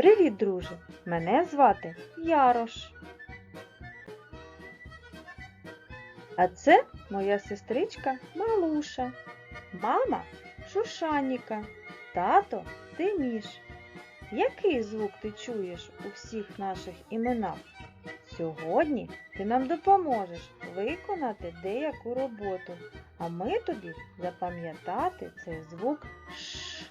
Привіт, друже! Мене звати Ярош. А це моя сестричка Малуша, мама Шушаніка, тато Тиміш. Який звук ти чуєш у всіх наших іменах? Сьогодні ти нам допоможеш виконати деяку роботу, а ми тобі запам'ятати цей звук Ш.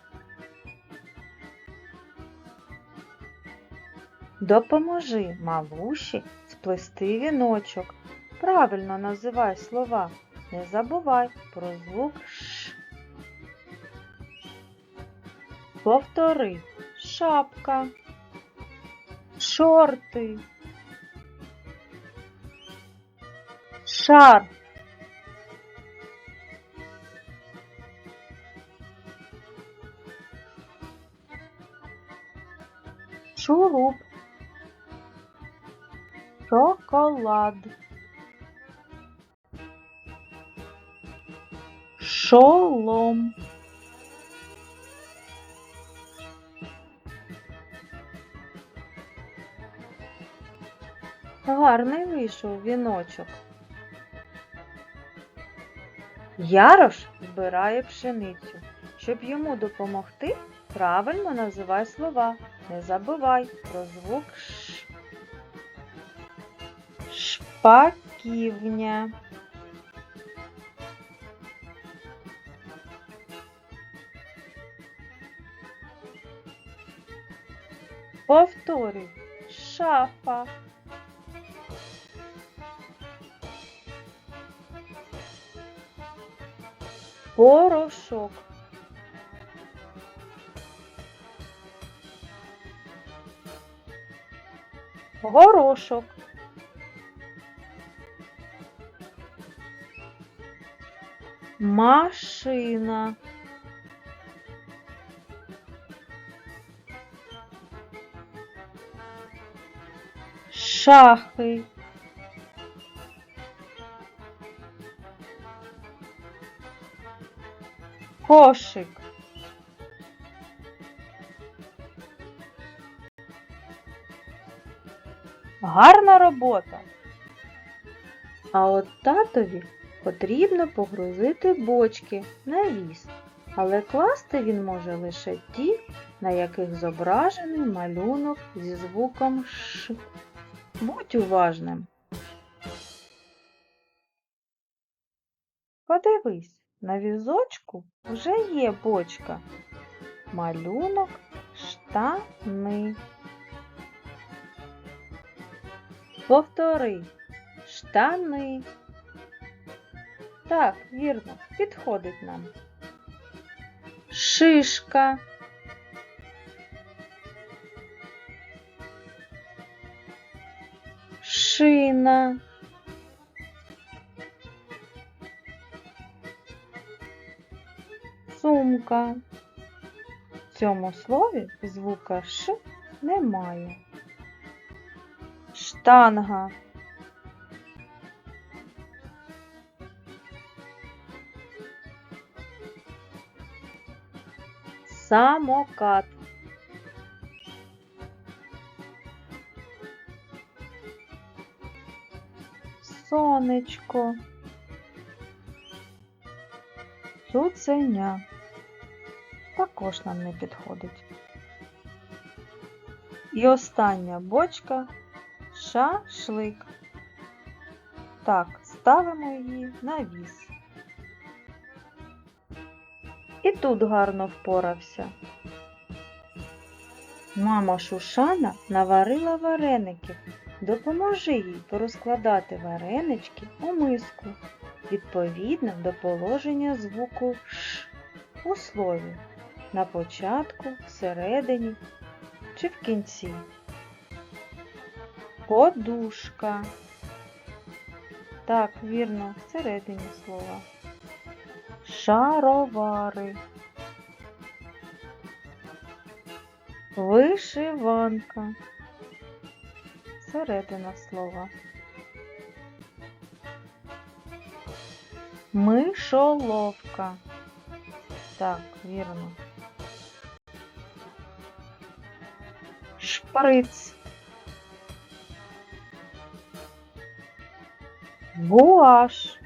Допоможи Малуші сплести віночок. Правильно називай слова. Не забувай про звук Ш. Повтори шапка, шорти, шар, шуруп, шоколад, шолом. Гарний вийшов віночок. Ярош збирає пшеницю. Щоб йому допомогти, правильно називай слова. Не забувай про звук Ш. Шпаківня. Повторюй. Шафа. Порошок. Горошок. Машина. Шахи. Кошик. Гарна робота. А от татові потрібно погрузити бочки на віз, але класти він може лише ті, на яких зображений малюнок зі звуком Ш. Будь уважним. Подивись, на візочку вже є бочка. Малюнок штани. Повтори штани. Так, вірно, підходить нам. Шишка. Шина. Сумка. В цьому слові звука Ш немає. Штанга. Самокат. Сонечко. Цуценя. Також нам не підходить. І остання бочка шашлик. Так, ставимо її на віз. І тут гарно впорався. Мама Шушана наварила вареників. Допоможи їй порозкладати варенички у миску відповідно до положення звуку Ш у слові на початку, всередині чи в кінці. Подушка. Так, вірно, всередині слова. Шаровари. Вишиванка. Середина слова. Мишоловка. Так, вірно. Шприц. Гуаш.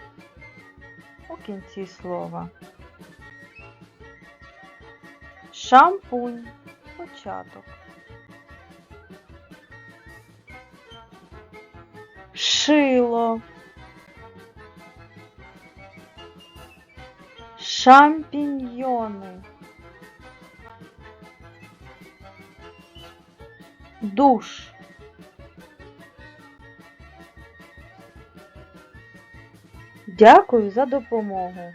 Кінці слова. Шампунь. Початок. Шило. Шампіньйони. Душ. Дякую за допомогу.